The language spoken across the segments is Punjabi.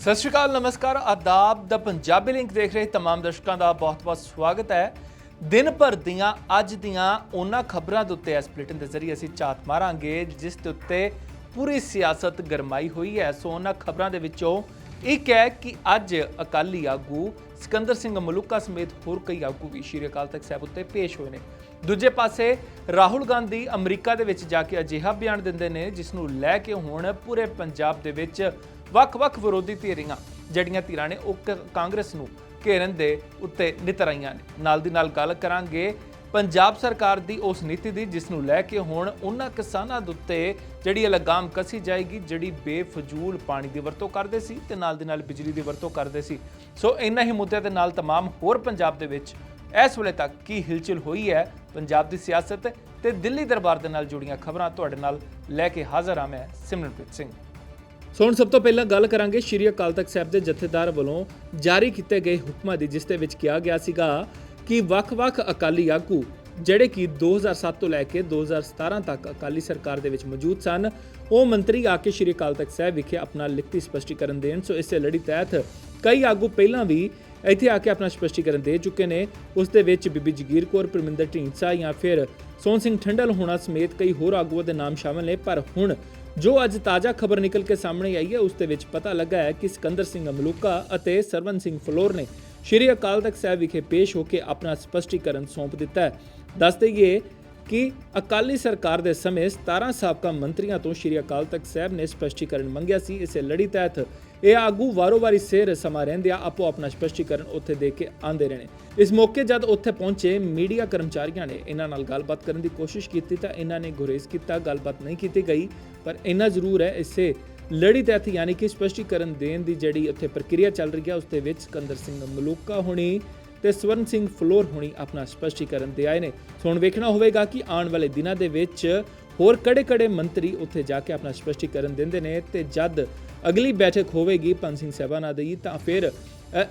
ਸਤਿ ਸ਼੍ਰੀ ਅਕਾਲ, ਨਮਸਕਾਰ। ਆਦਾਬ ਦਾ ਪੰਜਾਬੀ ਲਿੰਕ ਦੇਖ ਰਹੇ ਤਮਾਮ ਦਰਸ਼ਕਾਂ ਦਾ ਬਹੁਤ-ਬਹੁਤ ਸਵਾਗਤ ਹੈ। ਦਿਨ ਭਰ ਦੀਆਂ, ਅੱਜ ਦੀਆਂ ਉਹਨਾਂ ਖਬਰਾਂ ਦੇ ਉੱਤੇ ਇਸ ਬੁਲੇਟਿਨ ਦੇ ਜ਼ਰੀਏ ਅਸੀਂ ਝਾਤ ਮਾਰਾਂਗੇ, ਜਿਸ ਦੇ ਉੱਤੇ ਪੂਰੀ ਸਿਆਸਤ ਗਰਮਾਈ ਹੋਈ ਹੈ। ਸੋ ਉਹਨਾਂ ਖਬਰਾਂ ਦੇ ਵਿੱਚੋਂ ਇੱਕ ਹੈ ਕਿ ਅੱਜ ਅਕਾਲੀ ਆਗੂ ਸਿਕੰਦਰ ਸਿੰਘ ਮਲੂਕਾ ਸਮੇਤ ਹੋਰ ਕਈ ਆਗੂ ਵੀ ਸ਼੍ਰੀ ਅਕਾਲ ਤਖਤ ਸਾਹਿਬ ਉੱਤੇ ਪੇਸ਼ ਹੋਏ ਨੇ। ਦੂਜੇ ਪਾਸੇ, ਰਾਹੁਲ ਗਾਂਧੀ ਅਮਰੀਕਾ ਦੇ ਵਿੱਚ ਜਾ ਕੇ ਅਜਿਹਾ ਬਿਆਨ ਦਿੰਦੇ ਨੇ, ਜਿਸ ਨੂੰ ਲੈ ਕੇ ਹੁਣ ਪੂਰੇ ਪੰਜਾਬ ਦੇ ਵਿੱਚ ਵੱਖ-ਵੱਖ ਵਿਰੋਧੀ ਧਿਰਾਂ ਜਿਹੜੀਆਂ ਧਿਰਾਂ ਨੇ ਉਹ ਕ- ਕਾਂਗਰਸ ਨੂੰ ਘੇਰਨ ਦੇ ਉੱਤੇ ਨਿਤਰ ਆਈਆਂ ਨੇ ਨਾਲ ਦੀ ਨਾਲ ਗੱਲ ਕਰਾਂਗੇ ਪੰਜਾਬ ਸਰਕਾਰ ਦੀ ਉਸ ਨੀਤੀ ਦੀ ਜਿਸ ਨੂੰ ਲੈ ਕੇ ਹੁਣ ਉਹਨਾਂ ਕਿਸਾਨਾਂ ਦੇ ਉੱਤੇ ਜਿਹੜੀ ਇਹ ਲਗਾਮ ਕਸੀ ਜਾਏਗੀ ਜਿਹੜੀ ਬੇਫਜ਼ੂਲ ਪਾਣੀ ਦੀ ਵਰਤੋਂ ਕਰਦੇ ਸੀ ਤੇ ਨਾਲ ਦੀ ਨਾਲ ਬਿਜਲੀ ਦੀ ਵਰਤੋਂ ਕਰਦੇ ਸੀ ਸੋ ਇਹਨਾਂ ਹੀ ਮੁੱਦਿਆਂ ਦੇ ਨਾਲ तमाम ਹੋਰ ਪੰਜਾਬ ਦੇ ਵਿੱਚ ਇਸ ਵੇਲੇ ਤੱਕ ਕੀ ਹਿਲਚੁਲ ਹੋਈ ਹੈ ਪੰਜਾਬ ਦੀ ਸਿਆਸਤ ਤੇ ਦਿੱਲੀ ਦਰਬਾਰ ਦੇ ਨਾਲ ਜੁੜੀਆਂ ਖਬਰਾਂ ਤੁਹਾਡੇ ਨਾਲ ਲੈ ਕੇ ਹਾਜ਼ਰ ਹਾਂ ਮੈਂ ਸਿਮਰਨਪ੍ਰੀਤ ਸਿੰਘ ਸੋ ਹੁਣ ਸਭ ਤੋਂ ਪਹਿਲਾਂ ਗੱਲ ਕਰਾਂਗੇ ਸ਼੍ਰੀ ਅਕਾਲ ਤਖਤ ਸਾਹਿਬ ਦੇ ਜਥੇਦਾਰ ਵੱਲੋਂ ਜਾਰੀ ਕੀਤੇ ਗਏ ਹੁਕਮਾਂ ਦੀ, ਜਿਸ ਦੇ ਵਿੱਚ ਕਿਹਾ ਗਿਆ ਸੀਗਾ ਕਿ ਵੱਖ-ਵੱਖ ਅਕਾਲੀ ਆਗੂ ਜਿਹੜੇ ਕਿ 2007 ਤੋਂ ਲੈ ਕੇ 2017 ਤੱਕ ਅਕਾਲੀ ਸਰਕਾਰ ਦੇ ਵਿੱਚ ਮੌਜੂਦ ਸਨ, ਉਹ ਮੰਤਰੀ ਆ ਕੇ ਸ਼੍ਰੀ ਅਕਾਲ ਤਖਤ ਸਾਹਿਬ ਵਿਖੇ ਆਪਣਾ ਲਿਖਤੀ ਸਪਸ਼ਟੀਕਰਨ ਦੇਣ। ਸੋ ਇਸੇ ਲੜੀ ਤਹਿਤ ਕਈ ਆਗੂ ਪਹਿਲਾਂ ਵੀ ਇੱਥੇ ਆ ਕੇ ਆਪਣਾ ਸਪਸ਼ਟੀਕਰਨ ਦੇ ਚੁੱਕੇ ਨੇ। ਉਸ ਦੇ ਵਿੱਚ ਬੀਬੀ ਜਗੀਰ ਕੌਰ, ਪਰਮਿੰਦਰ ਢੀਂਡਸਾ ਜਾਂ ਫਿਰ ਸੋਹਣ ਸਿੰਘ ਠੰਡਲ ਹੋਣਾ ਸਮੇਤ ਕਈ ਹੋਰ ਆਗੂਆਂ ਦੇ ਨਾਮ ਸ਼ਾਮਲ ਨੇ। ਪਰ ਹੁਣ ਜੋ ਅੱਜ ਤਾਜ਼ਾ ਖਬਰ ਨਿਕਲ ਕੇ ਸਾਹਮਣੇ ਆਈ ਹੈ, ਉਸ ਦੇ ਵਿੱਚ ਪਤਾ ਲੱਗਾ ਹੈ ਕਿ ਸਿਕੰਦਰ ਸਿੰਘ ਅਮਲੂਕਾ ਅਤੇ ਸਰਵਨ ਸਿੰਘ ਫਲੋਰ ਨੇ ਸ਼੍ਰੀ ਅਕਾਲ ਤਖਤ ਸਾਹਿਬ ਵਿਖੇ ਪੇਸ਼ ਹੋ ਕੇ ਆਪਣਾ ਸਪਸ਼ਟੀਕਰਨ ਸੌਂਪ ਦਿੱਤਾ ਹੈ। ਦੱਸ ਦੇਈਏ ਕਿ ਅਕਾਲੀ ਸਰਕਾਰ ਦੇ ਸਮੇਂ 17 ਸਾਬਕਾ ਮੰਤਰੀਆਂ ਤੋਂ ਸ਼੍ਰੀ ਅਕਾਲ ਤਖਤ ਸਾਹਿਬ ਨੇ ਸਪਸ਼ਟੀਕਰਨ ਮੰਗਿਆ ਸੀ। ਇਸੇ ਲੜੀ ਤਹਿਤ ਇਹ ਆਗੂ ਵਾਰੋ-ਵਾਰੀ ਸਿਰ ਸਮਾਂ ਰਹਿੰਦਿਆਂ ਆਪੋ ਆਪਣਾ ਸਪਸ਼ਟੀਕਰਨ ਉੱਥੇ ਦੇ ਕੇ ਆਂਦੇ ਰਹੇ ਇਸ ਮੌਕੇ ਜਦ ਉੱਥੇ ਪਹੁੰਚੇ, ਮੀਡੀਆ ਕਰਮਚਾਰੀਆਂ ਨੇ ਇਹਨਾਂ ਨਾਲ ਗੱਲਬਾਤ ਕਰਨ ਦੀ ਕੋਸ਼ਿਸ਼ ਕੀਤੀ ਤਾਂ ਇਹਨਾਂ ਨੇ ਗੁਰੇਜ਼ ਕੀਤਾ। ਗੱਲਬਾਤ ਨਹੀਂ ਕੀਤੀ ਗਈ। ਪਰ ਇੰਨਾ ਜ਼ਰੂਰ ਹੈ, ਇਸੇ ਲੜੀ ਤਹਿਤ ਯਾਨੀ ਕਿ ਸਪਸ਼ਟੀਕਰਨ ਦੇਣ ਦੀ ਜਿਹੜੀ ਉੱਥੇ ਪ੍ਰਕਿਰਿਆ ਚੱਲ ਰਹੀ ਹੈ, ਉਸ ਦੇ ਵਿੱਚ ਸਿਕੰਦਰ ਸਿੰਘ ਮਲੂਕਾ ਹੋਣੀ ਤੇ ਸਵਰਨ ਸਿੰਘ ਫਲੋਰ ਹੋਣੀ ਆਪਣਾ ਸਪਸ਼ਟੀਕਰਨ ਦੇ ਆਏ ਨੇ। ਸੋ ਹੁਣ ਵੇਖਣਾ ਹੋਵੇਗਾ ਕਿ ਆਉਣ ਵਾਲੇ ਦਿਨਾਂ ਦੇ ਵਿੱਚ ਹੋਰ ਕੜੇ-ਕੜੇ ਮੰਤਰੀ ਉੱਥੇ ਜਾ ਕੇ ਆਪਣਾ ਸਪਸ਼ਟੀਕਰਨ ਦਿੰਦੇ ਨੇ ਤੇ ਜਦ ਅਗਲੀ ਬੈਠਕ ਹੋਵੇਗੀ ਪੰਜ ਸਿੰਘ ਸਾਹਿਬਾਨਾਂ ਦੀ, ਤਾਂ ਫਿਰ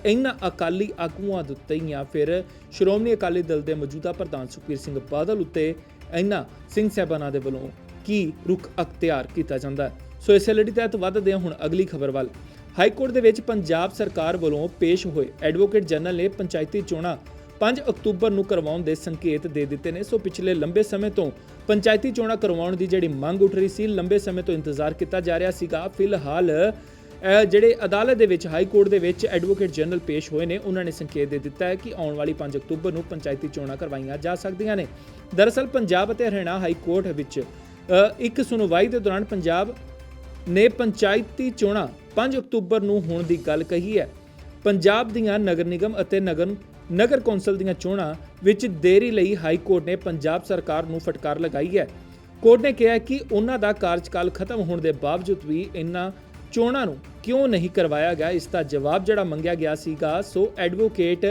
ਇਹਨਾਂ ਅਕਾਲੀ ਆਗੂਆਂ ਦੇ ਉੱਤੇ ਜਾਂ ਫਿਰ ਸ਼੍ਰੋਮਣੀ ਅਕਾਲੀ ਦਲ ਦੇ ਮੌਜੂਦਾ ਪ੍ਰਧਾਨ ਸੁਖਬੀਰ ਸਿੰਘ ਬਾਦਲ ਉੱਤੇ ਇਹਨਾਂ ਸਿੰਘ ਸਾਹਿਬਾਨਾਂ ਦੇ ਵੱਲੋਂ ਕੀ ਰੁਖ ਅਖਤਿਆਰ ਕੀਤਾ ਜਾਂਦਾ ਹੈ। ਸੋ ਇਸੇ ਲੜੀ ਤਹਿਤ ਵੱਧਦੇ ਹਾਂ ਹੁਣ ਅਗਲੀ ਖਬਰ ਵੱਲ। ਹਾਈ ਕੋਰਟ ਦੇ ਵਿੱਚ ਪੰਜਾਬ ਸਰਕਾਰ ਵੱਲੋਂ ਪੇਸ਼ ਹੋਏ ਐਡਵੋਕੇਟ ਜਨਰਲ ਨੇ ਪੰਚਾਇਤੀ ਚੋਣਾਂ 5 ਅਕਤੂਬਰ ਨੂੰ ਕਰਵਾਉਣ ਦੇ ਸੰਕੇਤ ਦੇ ਦਿੱਤੇ ਨੇ। ਸੋ ਪਿਛਲੇ ਲੰਬੇ ਸਮੇਂ ਤੋਂ ਪੰਚਾਇਤੀ ਚੋਣਾਂ ਕਰਵਾਉਣ ਦੀ ਜਿਹੜੀ ਮੰਗ ਉੱਠ ਰਹੀ ਸੀ, ਲੰਬੇ ਸਮੇਂ ਤੋਂ ਇੰਤਜ਼ਾਰ ਕੀਤਾ ਜਾ ਰਿਹਾ ਸੀਗਾ। ਫਿਲਹਾਲ ਜਿਹੜੇ ਅਦਾਲਤ ਦੇ ਵਿੱਚ, ਹਾਈ ਕੋਰਟ ਦੇ ਵਿੱਚ ਐਡਵੋਕੇਟ ਜਨਰਲ ਪੇਸ਼ ਹੋਏ ਨੇ, ਉਹਨਾਂ ਨੇ ਸੰਕੇਤ ਦੇ ਦਿੱਤਾ ਹੈ ਕਿ ਆਉਣ ਵਾਲੀ 5 ਅਕਤੂਬਰ ਨੂੰ ਪੰਚਾਇਤੀ ਚੋਣਾਂ ਕਰਵਾਈਆਂ ਜਾ ਸਕਦੀਆਂ ਨੇ। ਦਰਅਸਲ, ਪੰਜਾਬ ਅਤੇ ਹਰਿਆਣਾ ਹਾਈ ਕੋਰਟ ਵਿੱਚ ਇੱਕ ਸੁਣਵਾਈ ਦੇ ਦੌਰਾਨ ਪੰਜਾਬ ਨੇ ਪੰਚਾਇਤੀ ਚੋਣਾਂ 5 ਅਕਤੂਬਰ ਨੂੰ ਹੋਣ ਦੀ ਗੱਲ ਕਹੀ ਹੈ। ਪੰਜਾਬ ਦੀਆਂ ਨਗਰ ਨਿਗਮ ਅਤੇ ਨਗਰ ਨਗਰ ਕੌਂਸਲ ਦੀਆਂ ਚੋਣਾਂ ਵਿੱਚ ਦੇਰੀ ਲਈ ਹਾਈ ਕੋਰਟ ਨੇ ਪੰਜਾਬ ਸਰਕਾਰ ਨੂੰ ਫਟਕਾਰ ਲਗਾਈ ਹੈ। ਕੋਰਟ ਨੇ ਕਿਹਾ ਕਿ ਉਹਨਾਂ ਦਾ ਕਾਰਜਕਾਲ ਖਤਮ ਹੋਣ ਦੇ ਬਾਵਜੂਦ ਵੀ ਇਹਨਾਂ ਚੋਣਾਂ ਨੂੰ ਕਿਉਂ ਨਹੀਂ ਕਰਵਾਇਆ ਗਿਆ, ਇਸ ਦਾ ਜਵਾਬ ਜਿਹੜਾ ਮੰਗਿਆ ਗਿਆ ਸੀਗਾ, ਸੋ ਐਡਵੋਕੇਟ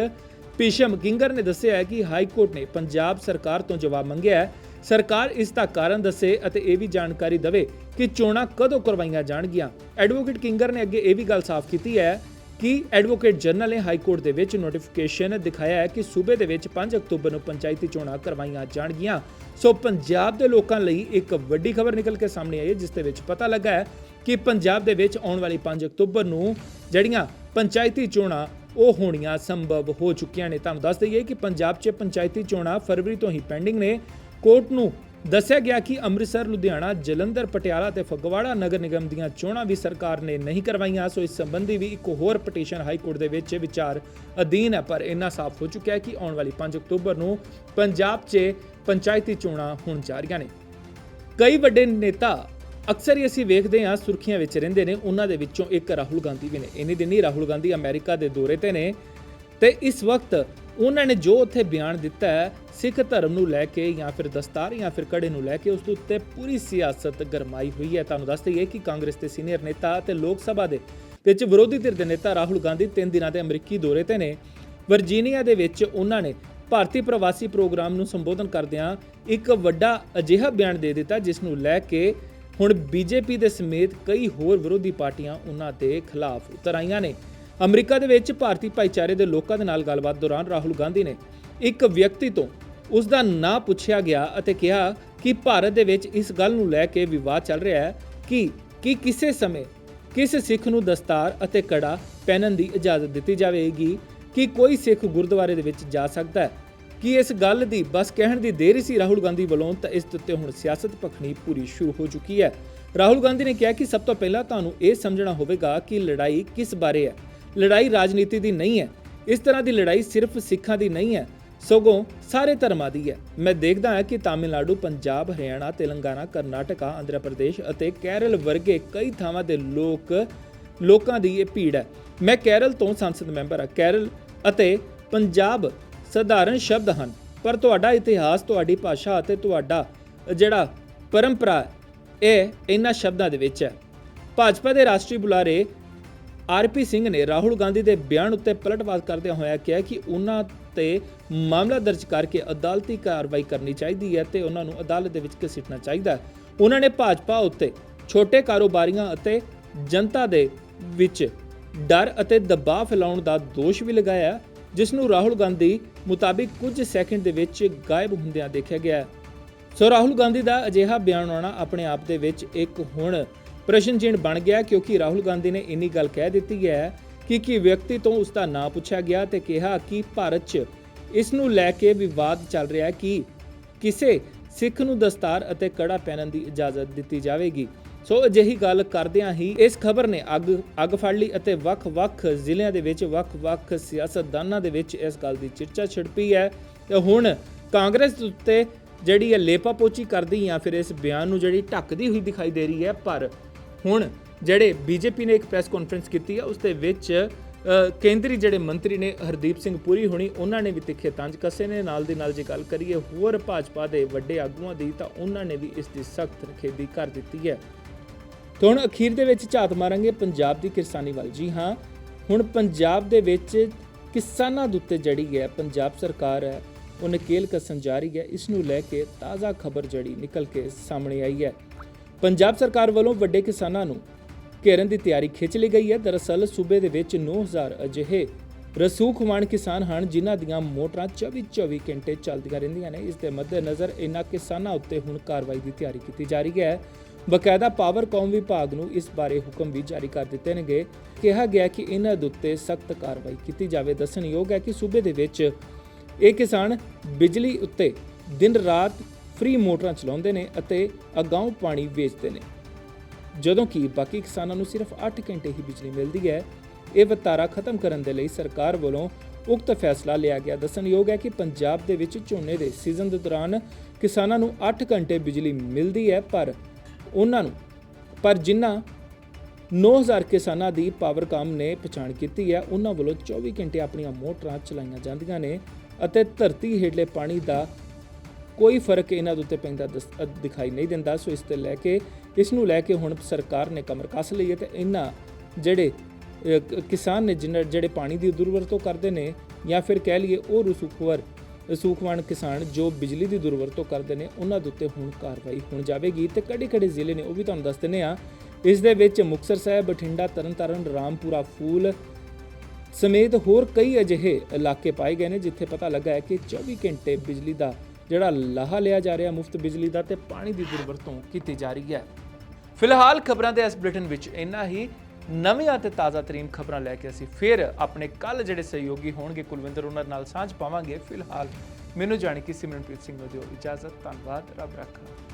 ਪੀਸ਼ਮ ਕਿੰਗਰ ਨੇ ਦੱਸਿਆ ਹੈ ਕਿ ਹਾਈ ਕੋਰਟ ਨੇ ਪੰਜਾਬ ਸਰਕਾਰ ਤੋਂ ਜਵਾਬ ਮੰਗਿਆ ਹੈ। ਸਰਕਾਰ ਇਸ ਦਾ ਕਾਰਨ ਦੱਸੇ ਅਤੇ ਇਹ ਵੀ ਜਾਣਕਾਰੀ ਦੇਵੇ ਕਿ ਚੋਣਾਂ ਕਦੋਂ ਕਰਵਾਈਆਂ ਜਾਣਗੀਆਂ। ਐਡਵੋਕੇਟ ਕਿੰਗਰ ਨੇ ਅੱਗੇ ਇਹ ਵੀ ਗੱਲ ਸਾਫ਼ ਕੀਤੀ ਹੈ ਕਿ ਐਡਵੋਕੇਟ ਜਨਰਲ ਨੇ ਹਾਈ ਕੋਰਟ ਦੇ ਵਿੱਚ ਨੋਟੀਫਿਕੇਸ਼ਨ ਦਿਖਾਇਆ ਹੈ ਕਿ ਸੂਬੇ ਦੇ ਵਿੱਚ 5 ਅਕਤੂਬਰ ਨੂੰ ਪੰਚਾਇਤੀ ਚੋਣਾਂ ਕਰਵਾਈਆਂ ਜਾਣਗੀਆਂ। ਸੋ ਪੰਜਾਬ ਦੇ ਲੋਕਾਂ ਲਈ ਇੱਕ ਵੱਡੀ ਖਬਰ ਨਿਕਲ ਕੇ ਸਾਹਮਣੇ ਆਈ ਹੈ, ਜਿਸ ਦੇ ਵਿੱਚ ਪਤਾ ਲੱਗਾ ਹੈ ਕਿ ਪੰਜਾਬ ਦੇ ਵਿੱਚ ਆਉਣ ਵਾਲੀ 5 ਅਕਤੂਬਰ ਨੂੰ ਜਿਹੜੀਆਂ ਪੰਚਾਇਤੀ ਚੋਣਾਂ ਉਹ ਹੋਣੀਆਂ ਸੰਭਵ ਹੋ ਚੁੱਕੀਆਂ ਨੇ। ਤੁਹਾਨੂੰ ਦੱਸ ਦਈਏ ਕਿ ਪੰਜਾਬ 'ਚ ਪੰਚਾਇਤੀ ਚੋਣਾਂ ਫਰਵਰੀ ਤੋਂ ਹੀ ਪੈਂਡਿੰਗ ਨੇ। ਕੋਰਟ ਨੂੰ ਦੱਸਿਆ ਗਿਆ ਕਿ ਅੰਮ੍ਰਿਤਸਰ, ਲੁਧਿਆਣਾ, ਜਲੰਧਰ, ਪਟਿਆਲਾ ਤੇ ਫਗਵਾੜਾ ਨਗਰ ਨਿਗਮ ਦੀਆਂ ਚੋਣਾਂ ਵੀ ਸਰਕਾਰ ਨੇ ਨਹੀਂ ਕਰਵਾਈਆਂ। ਸੋ ਇਸ ਸੰਬੰਧੀ ਵੀ ਇੱਕ ਹੋਰ ਪਟੀਸ਼ਨ ਹਾਈ ਕੋਰਟ ਦੇ ਵਿੱਚ ਵਿਚਾਰ ਅਧੀਨ ਹੈ। ਪਰ ਇੰਨਾ ਸਾਫ਼ ਹੋ ਚੁੱਕਿਆ ਹੈ ਕਿ ਆਉਣ ਵਾਲੀ 5 ਅਕਤੂਬਰ ਨੂੰ ਪੰਜਾਬ 'ਚ ਪੰਚਾਇਤੀ ਚੋਣਾਂ ਹੋਣ ਜਾ ਰਹੀਆਂ ਨੇ। ਕਈ ਵੱਡੇ ਨੇਤਾ ਅਕਸਰ ਹੀ ਅਸੀਂ ਵੇਖਦੇ ਹਾਂ ਸੁਰਖੀਆਂ ਵਿੱਚ ਰਹਿੰਦੇ ਨੇ, ਉਹਨਾਂ ਦੇ ਵਿੱਚੋਂ ਇੱਕ ਰਾਹੁਲ ਗਾਂਧੀ ਵੀ ਨੇ। ਇਨੀ ਦਿਨੀ ਰਾਹੁਲ ਗਾਂਧੀ ਅਮਰੀਕਾ ਦੇ ਦੌਰੇ ਤੇ ਨੇ। ਤੇ ਇਸ ਵਕਤ ਉਹਨਾਂ ਨੇ ਜੋ ਉੱਥੇ ਬਿਆਨ ਦਿੱਤਾ ਹੈ, ਸਿੱਖ ਧਰਮ ਨੂੰ ਲੈ ਕੇ ਜਾਂ ਫਿਰ ਦਸਤਾਰ ਜਾਂ ਫਿਰ ਕੜੇ ਨੂੰ ਲੈ ਕੇ, ਉਸ ਦੇ ਉੱਤੇ ਪੂਰੀ ਸਿਆਸਤ ਗਰਮਾਈ ਹੋਈ ਹੈ। ਤੁਹਾਨੂੰ ਦੱਸ ਦਈਏ ਕਿ ਕਾਂਗਰਸ ਦੇ ਸੀਨੀਅਰ ਨੇਤਾ ਤੇ ਲੋਕ ਸਭਾ ਦੇ ਵਿੱਚ ਵਿਰੋਧੀ ਧਿਰ ਦੇ ਨੇਤਾ ਰਾਹੁਲ ਗਾਂਧੀ ਤਿੰਨ ਦਿਨਾਂ ਦੇ ਅਮਰੀਕੀ ਦੌਰੇ ਤੇ ਨੇ। ਵਰਜੀਨੀਆ ਦੇ ਵਿੱਚ ਉਹਨਾਂ ਨੇ ਭਾਰਤੀ ਪ੍ਰਵਾਸੀ ਪ੍ਰੋਗਰਾਮ ਨੂੰ ਸੰਬੋਧਨ ਕਰਦਿਆਂ ਇੱਕ ਵੱਡਾ ਅਜਿਹਾ ਬਿਆਨ ਦੇ ਦਿੱਤਾ, ਜਿਸ ਨੂੰ ਲੈ ਕੇ ਹੁਣ ਬੀਜੇਪੀ ਦੇ ਸਮੇਤ ਕਈ ਹੋਰ ਵਿਰੋਧੀ ਪਾਰਟੀਆਂ ਉਹਨਾਂ ਦੇ ਖਿਲਾਫ ਉਤਰ ਆਈਆਂ ਨੇ। ਅਮਰੀਕਾ ਦੇ ਵਿੱਚ ਭਾਰਤੀ ਭਾਈਚਾਰੇ ਦੇ ਲੋਕਾਂ ਦੇ ਨਾਲ ਗੱਲਬਾਤ ਦੌਰਾਨ ਰਾਹੁਲ ਗਾਂਧੀ ਨੇ ਇੱਕ ਵਿਅਕਤੀ ਤੋਂ ਉਸ ਦਾ ਨਾਂ ਪੁੱਛਿਆ ਗਿਆ ਅਤੇ ਕਿਹਾ ਕਿ ਭਾਰਤ ਦੇ ਵਿੱਚ ਇਸ ਗੱਲ ਨੂੰ ਲੈ ਕੇ ਵਿਵਾਦ ਚੱਲ ਰਿਹਾ ਹੈ ਕਿ ਕੀ ਕਿਸੇ ਸਮੇਂ ਕਿਸ ਸਿੱਖ ਨੂੰ ਦਸਤਾਰ ਅਤੇ ਕੜਾ ਪਹਿਨਣ ਦੀ ਇਜਾਜ਼ਤ ਦਿੱਤੀ ਜਾਵੇਗੀ, ਕਿ ਕੋਈ ਸਿੱਖ ਗੁਰਦੁਆਰੇ ਦੇ ਵਿੱਚ ਜਾ ਸਕਦਾ ਹੈ। ਕਿ ਇਸ ਗੱਲ ਦੀ ਬਸ ਕਹਿਣ ਦੀ ਦੇਰੀ ਸੀ ਰਾਹੁਲ ਗਾਂਧੀ ਵੱਲੋਂ, ਤਾਂ ਇਸ ਉੱਤੇ ਹੁਣ ਸਿਆਸਤ ਪਖਣੀ ਪੂਰੀ ਸ਼ੁਰੂ ਹੋ ਚੁੱਕੀ ਹੈ। ਰਾਹੁਲ ਗਾਂਧੀ ਨੇ ਕਿਹਾ ਕਿ ਸਭ ਤੋਂ ਪਹਿਲਾਂ ਤੁਹਾਨੂੰ ਇਹ ਸਮਝਣਾ ਹੋਵੇਗਾ ਕਿ ਲੜਾਈ ਕਿਸ ਬਾਰੇ ਹੈ। ਲੜਾਈ ਰਾਜਨੀਤੀ ਦੀ ਨਹੀਂ ਹੈ। ਇਸ ਤਰ੍ਹਾਂ ਦੀ ਲੜਾਈ ਸਿਰਫ ਸਿੱਖਾਂ ਦੀ ਨਹੀਂ ਹੈ, ਸਗੋਂ ਸਾਰੇ ਧਰਮਾਂ ਦੀ ਹੈ। ਮੈਂ ਦੇਖਦਾ ਹਾਂ ਕਿ ਤਾਮਿਲਨਾਡੂ, ਪੰਜਾਬ, ਹਰਿਆਣਾ, ਤੇਲੰਗਾਨਾ, ਕਰਨਾਟਕਾ, ਆਂਧਰਾ ਪ੍ਰਦੇਸ਼ ਅਤੇ ਕੇਰਲ ਵਰਗੇ ਕਈ ਥਾਵਾਂ ਦੇ ਲੋਕ, ਲੋਕਾਂ ਦੀ ਇਹ ਭੀੜ ਹੈ। ਮੈਂ ਕੇਰਲ ਤੋਂ ਸੰਸਦ ਮੈਂਬਰ ਹਾਂ। ਕੇਰਲ ਅਤੇ ਪੰਜਾਬ ਸਧਾਰਨ ਸ਼ਬਦ ਹਨ, ਪਰ ਤੁਹਾਡਾ ਇਤਿਹਾਸ, ਤੁਹਾਡੀ ਭਾਸ਼ਾ ਅਤੇ ਤੁਹਾਡਾ ਜਿਹੜਾ ਪਰੰਪਰਾ ਇਹ ਇਹਨਾਂ ਸ਼ਬਦਾਂ ਦੇ ਵਿੱਚ ਹੈ। ਭਾਜਪਾ ਦੇ ਰਾਸ਼ਟਰੀ ਬੁਲਾਰੇ ਆਰਪੀ ਸਿੰਘ ਨੇ ਰਾਹੁਲ ਗਾਂਧੀ ਦੇ ਬਿਆਨ ਉੱਤੇ ਪਲਟਵਾਰ ਕਰਦਿਆਂ ਹੋਇਆ ਕਿਹਾ ਕਿ ਉਹਨਾਂ ਤੇ ਮਾਮਲਾ ਦਰਜ ਕਰਕੇ ਅਦਾਲਤੀ ਕਾਰਵਾਈ ਕਰਨੀ ਚਾਹੀਦੀ ਹੈ ਤੇ ਉਹਨਾਂ ਨੂੰ ਅਦਾਲਤ ਦੇ ਵਿੱਚ ਘਸੀਟਣਾ ਚਾਹੀਦਾ ਹੈ। ਉਹਨਾਂ ਨੇ ਭਾਜਪਾ ਉੱਤੇ ਛੋਟੇ ਕਾਰੋਬਾਰੀਆਂ ਅਤੇ ਜਨਤਾ ਦੇ ਵਿੱਚ ਡਰ ਅਤੇ ਦਬਾਅ ਫੈਲਾਉਣ ਦਾ ਦੋਸ਼ ਵੀ ਲਗਾਇਆ ਜਿਸ ਨੂੰ ਰਾਹੁਲ ਗਾਂਧੀ ਮੁਤਾਬਿਕ ਕੁਝ ਸੈਕਿੰਡ ਦੇ ਵਿੱਚ ਗਾਇਬ ਹੁੰਦਿਆਂ ਦੇਖਿਆ ਗਿਆ। ਸੋ ਰਾਹੁਲ ਗਾਂਧੀ ਦਾ ਅਜਿਹਾ ਬਿਆਨ ਆਉਣਾ ਆਪਣੇ ਆਪ ਦੇ ਵਿੱਚ ਇੱਕ ਹੁਣ ਪ੍ਰਸ਼ਨ ਚਿੰਨ੍ਹ ਬਣ ਗਿਆ ਕਿਉਂਕਿ ਰਾਹੁਲ ਗਾਂਧੀ ਨੇ ਇੰਨੀ ਗੱਲ ਕਹਿ ਦਿੱਤੀ ਹੈ ਕਿ ਕੀ ਵਿਅਕਤੀ ਤੋਂ ਉਸ ਦਾ ਨਾਂ ਪੁੱਛਿਆ ਗਿਆ ਤੇ ਕਿਹਾ ਕਿ ਭਾਰਤ 'ਚ ਇਸ ਨੂੰ ਲੈ ਕੇ ਵਿਵਾਦ ਚੱਲ ਰਿਹਾ ਹੈ ਕਿ ਕਿਸੇ ਸਿੱਖ ਨੂੰ ਦਸਤਾਰ ਅਤੇ ਕੜਾ ਪਹਿਨਣ ਦੀ ਇਜਾਜ਼ਤ ਦਿੱਤੀ ਜਾਵੇਗੀ। ਸੋ ਅਜਿਹੀ ਗੱਲ ਕਰਦਿਆਂ ਹੀ ਇਸ ਖਬਰ ਨੇ ਅੱਗ ਅੱਗ ਫੜ ਲਈ ਅਤੇ ਵੱਖ-ਵੱਖ ਜ਼ਿਲ੍ਹਿਆਂ ਦੇ ਵਿੱਚ ਵੱਖ-ਵੱਖ ਸਿਆਸਤਦਾਨਾਂ ਦੇ ਵਿੱਚ ਇਸ ਗੱਲ ਦੀ ਚਰਚਾ ਛਿੜ ਪਈ ਹੈ। ਤੇ ਹੁਣ ਕਾਂਗਰਸ ਉੱਤੇ ਜਿਹੜੀ ਹੈ ਲੇਪਾ ਪੋਚੀ ਕਰਦੀ ਜਾਂ ਫਿਰ ਇਸ ਬਿਆਨ ਨੂੰ ਜਿਹੜੀ ਢੱਕਦੀ ਹੋਈ ਦਿਖਾਈ ਦੇ ਰਹੀ ਹੈ, ਪਰ ਹੁਣ ਜਿਹੜੇ ਬੀਜੇਪੀ ਨੇ ਇੱਕ ਪ੍ਰੈਸ ਕਾਨਫਰੰਸ ਕੀਤੀ ਹੈ ਉਸ ਦੇ ਵਿੱਚ ਕੇਂਦਰੀ ਜਿਹੜੇ ਮੰਤਰੀ ਨੇ ਹਰਦੀਪ ਸਿੰਘ ਪੁਰੀ ਹੋਣੀ, ਉਹਨਾਂ ਨੇ ਵੀ ਤਿੱਖੇ ਤੰਜ ਕੱਸੇ ਨੇ। ਨਾਲ ਦੀ ਨਾਲ ਜੇ ਗੱਲ ਕਰੀਏ ਹੋਰ ਭਾਜਪਾ ਦੇ ਵੱਡੇ ਆਗੂਆਂ ਦੀ, ਤਾਂ ਉਹਨਾਂ ਨੇ ਵੀ ਇਸ ਦੀ ਸਖਤ ਨਿਖੇਧੀ ਕਰ ਦਿੱਤੀ ਹੈ। ਤੇ ਹੁਣ ਅਖੀਰ ਦੇ ਵਿੱਚ ਝਾਤ ਮਾਰਾਂਗੇ ਪੰਜਾਬ ਦੀ ਕਿਸਾਨੀ ਵੱਲ। ਜੀ ਹਾਂ, ਹੁਣ ਪੰਜਾਬ ਦੇ ਵਿੱਚ ਕਿਸਾਨਾਂ ਦੇ ਉੱਤੇ ਜੜੀ ਹੈ, ਪੰਜਾਬ ਸਰਕਾਰ ਹੈ ਉਹ ਨਕੇਲ ਕਸਣ ਜਾ ਰਹੀ ਹੈ, ਇਸ ਨੂੰ ਲੈ ਕੇ ਤਾਜ਼ਾ ਖਬਰ ਜੜੀ ਨਿਕਲ ਕੇ ਸਾਹਮਣੇ ਆਈ ਹੈ। ਪੰਜਾਬ ਸਰਕਾਰ ਵੱਲੋਂ ਵੱਡੇ ਕਿਸਾਨਾਂ ਨੂੰ ਘੇਰਨ ਦੀ ਤਿਆਰੀ ਖਿੱਚ ਲਈ ਗਈ ਹੈ। ਦਰਅਸਲ, ਸੂਬੇ ਦੇ ਵਿੱਚ 9000 ਅਜਿਹੇ ਰਸੂਖਵਾਨ ਕਿਸਾਨ ਹਨ, ਜਿਨ੍ਹਾਂ ਦੀਆਂ ਮੋਟਰਾਂ 24-24 ਘੰਟੇ ਚੱਲਦੀਆਂ ਰਹਿੰਦੀਆਂ ਨੇ। ਇਸ ਦੇ ਮੱਦੇਨਜ਼ਰ ਇਨ੍ਹਾਂ ਕਿਸਾਨਾਂ ਉੱਤੇ ਹੁਣ ਕਾਰਵਾਈ ਦੀ ਤਿਆਰੀ ਕੀਤੀ ਜਾ ਰਹੀ ਹੈ। ਬਕਾਇਦਾ ਪਾਵਰ ਕੌਮ ਵਿਭਾਗ ਨੂੰ ਇਸ ਬਾਰੇ ਹੁਕਮ ਵੀ ਜਾਰੀ ਕਰ ਦਿੱਤੇ ਨੇਗੇ। ਕਿਹਾ ਗਿਆ ਕਿ ਇਹਨਾਂ ਦੇ ਉੱਤੇ ਸਖਤ ਕਾਰਵਾਈ ਕੀਤੀ ਜਾਵੇ। ਦੱਸਣਯੋਗ ਹੈ ਕਿ ਸੂਬੇ ਦੇ ਵਿੱਚ ਇਹ ਕਿਸਾਨ ਬਿਜਲੀ ਉੱਤੇ ਦਿਨ ਰਾਤ ਫ੍ਰੀ ਮੋਟਰਾਂ ਚਲਾਉਂਦੇ ਨੇ ਅਤੇ ਅਗਾਉਂ ਪਾਣੀ ਵੇਚਦੇ ਨੇ। ਜਦੋਂ ਕਿ ਬਾਕੀ ਕਿਸਾਨਾਂ ਨੂੰ ਸਿਰਫ 8 ਘੰਟੇ ਹੀ ਬਿਜਲੀ ਮਿਲਦੀ ਹੈ। ਇਹ ਵਤਾਰਾ ਖਤਮ ਕਰਨ ਦੇ ਲਈ ਸਰਕਾਰ ਵੱਲੋਂ ਉਕਤ ਫੈਸਲਾ ਲਿਆ ਗਿਆ। ਦੱਸਣਯੋਗ ਹੈ ਕਿ ਪੰਜਾਬ ਦੇ ਵਿੱਚ ਝੋਨੇ ਦੇ ਸੀਜ਼ਨ ਦੇ ਦੌਰਾਨ ਕਿਸਾਨਾਂ ਨੂੰ 8 ਘੰਟੇ ਬਿਜਲੀ ਮਿਲਦੀ ਹੈ, ਪਰ ਉਹਨਾਂ ਨੂੰ। ਪਰ ਜਿਨ੍ਹਾਂ 9000 ਕਿਸਾਨਾਂ ਦੀ ਪਾਵਰਕਾਮ ਨੇ ਪਛਾਣ ਕੀਤੀ ਹੈ, ਉਹਨਾਂ ਵੱਲੋਂ 24 ਘੰਟੇ ਆਪਣੀਆਂ ਮੋਟਰਾਂ ਚਲਾਈਆਂ ਜਾਂਦੀਆਂ ਨੇ ਅਤੇ ਧਰਤੀ ਹੇਠਲੇ ਪਾਣੀ ਦਾ ਕੋਈ ਫ਼ਰਕ ਇਹਨਾਂ ਦੇ ਉੱਤੇ ਪੈਂਦਾ ਦਸ- ਦਿਖਾਈ ਨਹੀਂ ਦਿੰਦਾ। ਸੋ ਇਸ ਤੇ ਲੈ ਕੇ, ਇਸ ਨੂੰ ਲੈ ਕੇ ਹੁਣ ਸਰਕਾਰ ਨੇ ਕਮਰ ਕੱਸ ਲਈ ਹੈ ਤੇ ਇਹਨਾਂ ਜਿਹੜੇ ਕਿਸਾਨ ਨੇ ਜਿਨ੍ਹਾਂ, ਜਿਹੜੇ ਪਾਣੀ ਦੀ ਦੁਰਵਰਤੋਂ ਕਰਦੇ ਨੇ ਜਾਂ ਫਿਰ ਕਹਿ ਲਈਏ ਉਹ ਰਸੂਖਵਰ ਰਸੂਖਵਾਨ ਕਿਸਾਨ ਜੋ ਬਿਜਲੀ ਦੀ ਦੁਰਵਰਤੋਂ ਕਰਦੇ ਨੇ, ਉਹਨਾਂ ਦੇ ਉੱਤੇ ਹੁਣ ਕਾਰਵਾਈ ਹੋਣ ਜਾਵੇਗੀ ਤੇ ਕਿਹੜੇ ਕਿਹੜੇ ਜ਼ਿਲ੍ਹੇ ਨੇ ਉਹ ਵੀ ਤੁਹਾਨੂੰ ਦੱਸ ਦਿੰਦੇ ਆ ਇਸ ਦੇ ਵਿੱਚ ਮੁਕਤਸਰ ਸਾਹਿਬ, ਬਠਿੰਡਾ, ਤਰਨਤਾਰਨ, ਰਾਮਪੁਰਾ ਫੂਲ ਸਮੇਤ ਹੋਰ ਕਈ ਅਜਿਹੇ ਇਲਾਕੇ ਪਾਏ ਗਏ ਨੇ, ਜਿੱਥੇ ਪਤਾ ਲੱਗਾ ਹੈ ਕਿ 24 ਘੰਟੇ ਬਿਜਲੀ ਦਾ ਜਿਹੜਾ ਲਾਹਾ ਲਿਆ ਜਾ ਰਿਹਾ, ਮੁਫਤ ਬਿਜਲੀ ਦਾ ਤੇ ਪਾਣੀ ਦੀ ਦੁਰਵਰਤੋਂ ਕੀਤੀ ਜਾ ਰਹੀ ਹੈ। ਫਿਲਹਾਲ ਖਬਰਾਂ ਦੇ ਇਸ ਬੁਲੇਟਿਨ ਵਿੱਚ ਇੰਨਾ ਹੀ। ਨਵੀਆਂ ਤੇ ਤਾਜ਼ਾ ਤਰੀਨ ਖਬਰਾਂ ਲੈ ਕੇ ਅਸੀਂ ਫਿਰ ਆਪਣੇ ਕੱਲ ਜਿਹੜੇ ਸਹਿਯੋਗੀ ਹੋਣਗੇ ਕੁਲਵਿੰਦਰ ਉਹਨਾਂ ਨਾਲ ਸਾਂਝ ਪਾਵਾਂਗੇ। ਫਿਲਹਾਲ ਮੈਨੂੰ ਜਾਣੀ ਕਿ ਸਿਮਰਨਪ੍ਰੀਤ ਸਿੰਘ ਨੂੰ ਦਿਓ ਇਜਾਜ਼ਤ। ਧੰਨਵਾਦ। ਰੱਬ ਰੱਖਾ।